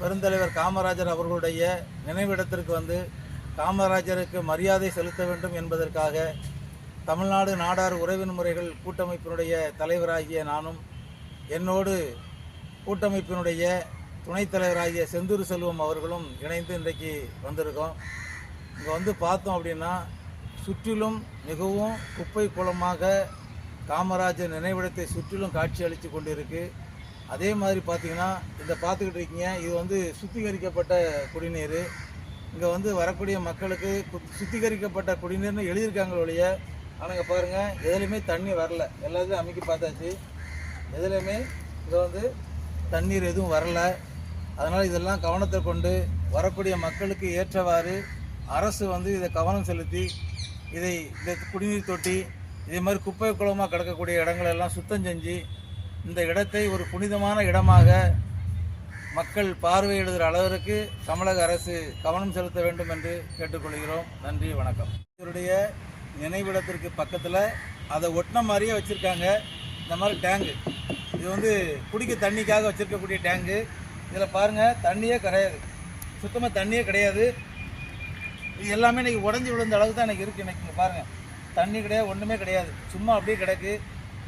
பெருந்தலைவர் காமராஜர் அவர்களுடைய நினைவிடத்திற்கு வந்து காமராஜருக்கு மரியாதை செலுத்த வேண்டும் என்பதற்காக தமிழ்நாடு நாடார் உறவின் முறைகள் கூட்டமைப்பினுடைய தலைவராகிய நானும் என்னோடு கூட்டமைப்பினுடைய துணைத் தலைவராகிய செந்தூர் செல்வம் அவர்களும் இணைந்து இன்றைக்கு வந்திருக்கோம். இங்கே வந்து பார்த்தோம் அப்படின்னா சுற்றிலும் மிகவும் குப்பை குளமாக காமராஜர் நினைவிடத்தை சுற்றிலும் காட்சி அளித்து கொண்டிருக்கு. அதே மாதிரி பார்த்தீங்கன்னா இந்த பார்த்துக்கிட்டு இருக்கீங்க. இது வந்து சுத்திகரிக்கப்பட்ட குடிநீர். இங்கே வந்து வரக்கூடிய மக்களுக்கு சுத்திகரிக்கப்பட்ட குடிநீர்னு எழுதியிருக்காங்க ஒழிய ஆனால் இங்கே பாருங்கள் எதுலேயுமே தண்ணி வரல. எல்லாத்தையும் அமைக்கி பார்த்தாச்சு. எதுலேயுமே இதை வந்து தண்ணீர் எதுவும் வரல. அதனால் இதெல்லாம் கவனத்தை கொண்டு வரக்கூடிய மக்களுக்கு ஏற்றவாறு அரசு வந்து இதை கவனம் செலுத்தி இதை இந்த குடிநீர் தொட்டி இதே மாதிரி குப்பை குளமாக கிடக்கக்கூடிய இடங்களெல்லாம் சுத்தம் செஞ்சு இந்த இடத்தை ஒரு புனிதமான இடமாக மக்கள் பார்வையிடுகிற அளவிற்கு தமிழக அரசு கவனம் செலுத்த வேண்டும் என்று கேட்டுக்கொள்கிறோம். நன்றி வணக்கம். இவருடைய நினைவிடத்திற்கு பக்கத்தில் அதை ஒட்டின மாதிரியே வச்சுருக்காங்க. இந்த மாதிரி டேங்கு. இது வந்து குடிக்க தண்ணிக்காக வச்சுருக்கக்கூடிய டேங்கு. இதில் பாருங்கள் தண்ணியே கிடையாது. சுத்தமாக தண்ணியே கிடையாது. இது எல்லாமே இன்றைக்கி உடஞ்சி விழுந்த அளவுக்கு தான் எனக்கு இருக்குது இன்னைக்கு பாருங்கள் தண்ணி கிடையாது ஒன்றுமே கிடையாது. சும்மா அப்படியே கிடக்கு.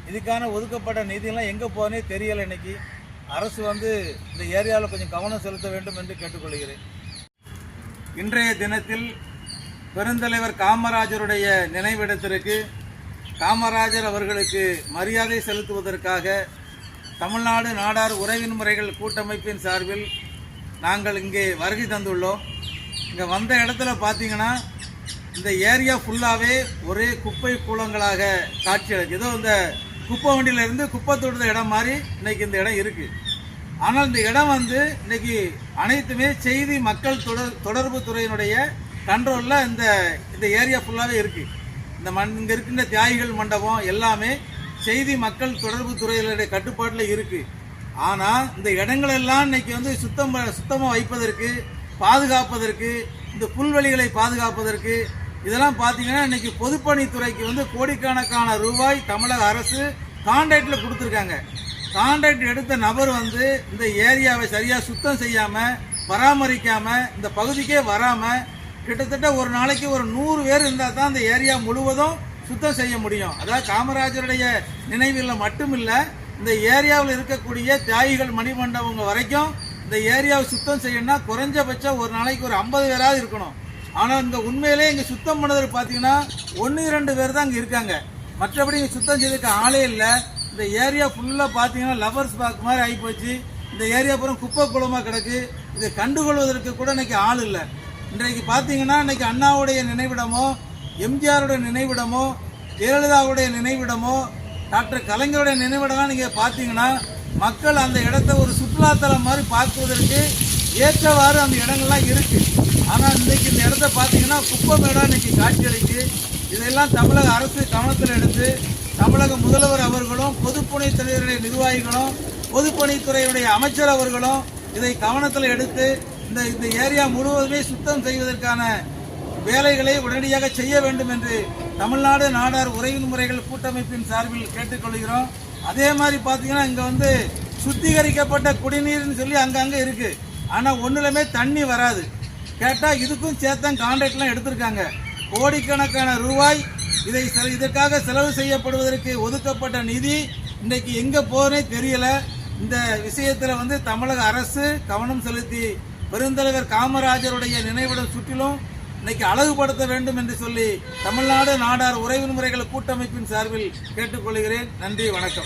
இதுக்கான ஒதுக்கப்பட்ட நிதியெல்லாம் எங்கே போனே தெரியலை இன்னைக்கு. அரசு வந்து இந்த ஏரியாவில் கொஞ்சம் கவனம் செலுத்த வேண்டும் என்று கேட்டுக்கொள்கிறேன். இன்றைய தினத்தில் பெருந்தலைவர் காமராஜருடைய நினைவிடத்திற்கு காமராஜர் அவர்களுக்கு மரியாதை செலுத்துவதற்காக தமிழ்நாடு நாடார் உறவின் முறைகள் கூட்டமைப்பின் சார்பில் நாங்கள் இங்கே வருகை தந்துள்ளோம். இங்கே வந்த இடத்துல பார்த்தீங்கன்னா இந்த ஏரியா ஃபுல்லாகவே ஒரே குப்பை கூலங்களாக காட்சி அளிக்குது. ஏதோ இந்த குப்பை வண்டியில இருந்து குப்பை தொடுத இடம் மாதிரி இன்னைக்கு இந்த இடம் இருக்குது ஆனால் இந்த இடம் வந்து இன்னைக்கு அனைத்துமே செய்தி மக்கள் தொடர் தொடர்பு துறையினுடைய கண்ட்ரோலில் இந்த இந்த ஏரியா ஃபுல்லாகவே இருக்குது இந்த மண் இங்கே இருக்கின்ற தியாகிகள் மண்டபம் எல்லாமே செய்தி மக்கள் தொடர்பு துறையினுடைய கட்டுப்பாட்டில் இருக்குது ஆனால் இந்த இடங்களெல்லாம் இன்னைக்கு வந்து சுத்தம் சுத்தமாக வைப்பதற்கு பாதுகாப்பதற்கு இந்த புல்வெளிகளை பாதுகாப்பதற்கு இதெல்லாம் பார்த்தீங்கன்னா இன்னைக்கு பொதுப்பணித்துறைக்கு வந்து கோடிக்கணக்கான ரூபாய் தமிழக அரசு கான்ட்ராக்டில் கொடுத்துருக்காங்க. கான்ட்ராக்ட் எடுத்த நபர் வந்து இந்த ஏரியாவை சரியாக சுத்தம் செய்யாமல் பராமரிக்காமல் இந்த பகுதிக்கே வராமல் கிட்டத்தட்ட ஒரு நாளைக்கு ஒரு நூறு பேர் இருந்தால் தான் இந்த ஏரியா முழுவதும் சுத்தம் செய்ய முடியும். அதாவது காமராஜருடைய நினைவில் மட்டுமில்லை இந்த ஏரியாவில் இருக்கக்கூடிய தியாகிகள் மணிமண்டபங்க வரைக்கும் இந்த ஏரியாவை சுத்தம் செய்யணும்னா குறைஞ்சபட்சம் ஒரு நாளைக்கு ஒரு ஐம்பது பேராவது இருக்கணும். ஆனால் இந்த உண்மையிலே இங்கே சுத்தம் பண்ணது பார்த்தீங்கன்னா ஒன்று இரண்டு பேர் தான் இங்கே இருக்காங்க. மற்றபடி இங்கே சுத்தம் செய்திருக்க ஆளே இல்லை. இந்த ஏரியா ஃபுல்லாக பார்த்தீங்கன்னா லவர்ஸ் பார்க் மாதிரி ஆகிப்போச்சு இந்த ஏரியா பூரா குப்பை குளமாக கிடக்கு. இதை கண்டுகொள்வதற்கு கூட இன்றைக்கி ஆள் இல்லை. இன்றைக்கு பார்த்தீங்கன்னா இன்னைக்கு அண்ணாவுடைய நினைவிடமோ எம்ஜிஆருடைய நினைவிடமோ ஜெயலலிதாவுடைய நினைவிடமோ டாக்டர் கலைஞருடைய நினைவிடம்லாம் நீங்கள் பார்த்தீங்கன்னா மக்கள் அந்த இடத்த ஒரு சுற்றுலாத்தலம் மாதிரி பார்க்குவதற்கு ஏற்றவாறு அந்த இடங்கள்லாம் இருக்குது ஆனால் இன்றைக்கி இந்த இடத்த பார்த்தீங்கன்னா குப்பமேடா இன்றைக்கி காட்சியளிக்கு. இதெல்லாம் தமிழக அரசு கவனத்தில் எடுத்து தமிழக முதல்வர் அவர்களும் பொதுப்பணித்துறையினுடைய நிர்வாகிகளும் பொதுப்பணித்துறையினுடைய அமைச்சர் அவர்களும் இதை கவனத்தில் எடுத்து இந்த இந்த ஏரியா முழுவதுமே சுத்தம் செய்வதற்கான வேலைகளை உடனடியாக செய்ய வேண்டும் என்று தமிழ்நாடு நாடார் உறவின் முறைகள் கூட்டமைப்பின் சார்பில் கேட்டுக்கொள்கிறோம். அதே மாதிரி பார்த்தீங்கன்னா இங்கே வந்து சுத்திகரிக்கப்பட்ட குடிநீர்னு சொல்லி அங்கங்கே இருக்குது ஆனால் ஒன்றுலையுமே தண்ணி வராது. கேட்டால் இதுக்கும் சேர்த்தான் கான்ட்ராக்ட்லாம் எடுத்திருக்காங்க. கோடிக்கணக்கான ரூபாய் இதை செல- இதற்காக செலவு செய்யப்படுவதற்கு ஒதுக்கப்பட்ட நிதி இன்றைக்கு எங்கே போகிறே தெரியல. இந்த விஷயத்தில் வந்து தமிழக அரசு கவனம் செலுத்தி பெருந்தலைவர் காமராஜருடைய நினைவிடம் சுற்றிலும் இன்னைக்கு அழகுபடுத்த வேண்டும் என்று சொல்லி தமிழ்நாடு நாடார் உறவின் முறைகள் கூட்டமைப்பின் சார்பில் கேட்டுக்கொள்கிறேன். நன்றி வணக்கம்.